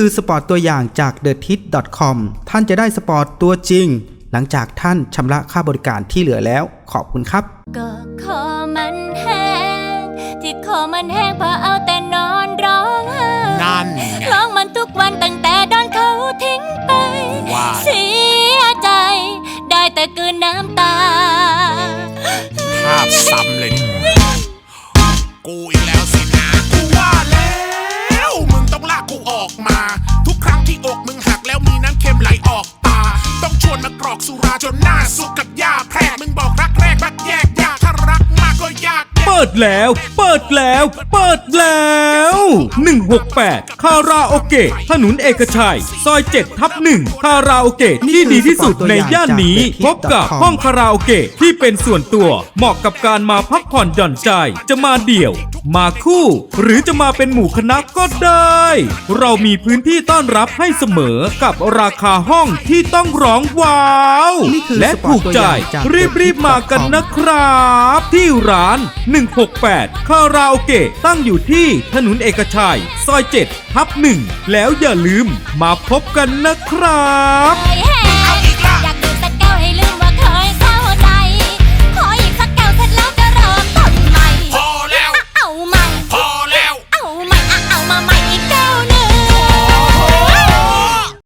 คือสปอร์ตตัวอย่างจาก t h e t i t c o m ท่านจะได้สปอร์ตตัวจริง หลังจากท่านชำระค่าบริการที่เหลือแล้ว ขอบคุณครับ ก็คอมันแห้งที่คอมันแห้งเพราะเอาแต่นอนร้องไห้นั่นไงร้องมันทุกวันตั้งแต่โดนเขาทิ้งไป ว่าเสียใจ ได้แต่กลืนน้ำตา ภาพซ้ำเลยเนี่ยกูอีกแล้วสิ ออกมา ทุกครั้งที่อกมึงหักแล้วมีน้ำเค็มไหลออกตา ต้องชวนมากรอกสุราจนหน้าสุกกับยาแพรกมึงบอกรักแรกรักแยกยากถ้ารักมากก็ยากแยกเปิดแล้ว เปิดแล้ว เปิดแล้ว 168 คาราโอเกะ ถนนเอกชัย ซอย 7 ทับ1คาราโอเกะที่ดีที่สุดในย่านนี้ พบกับห้องคาราโอเกะที่เป็นส่วนตัว เหมาะกับการมาพักผ่อนหย่อนใจ จะมาเดี่ยว มาคู่ หรือจะมาเป็นหมู่คณะก็ได้ เรามีพื้นที่ต้อนรับให้เสมอกับราคาห้องที่ต้องร้องว้าว นี่คือและถูกใจ สปอร์ตตัวอย่างจากรีบ รีบ ๆ มากันนะครับ ที่ร้าน 168 คาราโอเกะตั้งอยู่ที่ถนนเอกชัย ซอย7ทับ1แล้วอย่าลืมมาพบกันนะครับใจแห้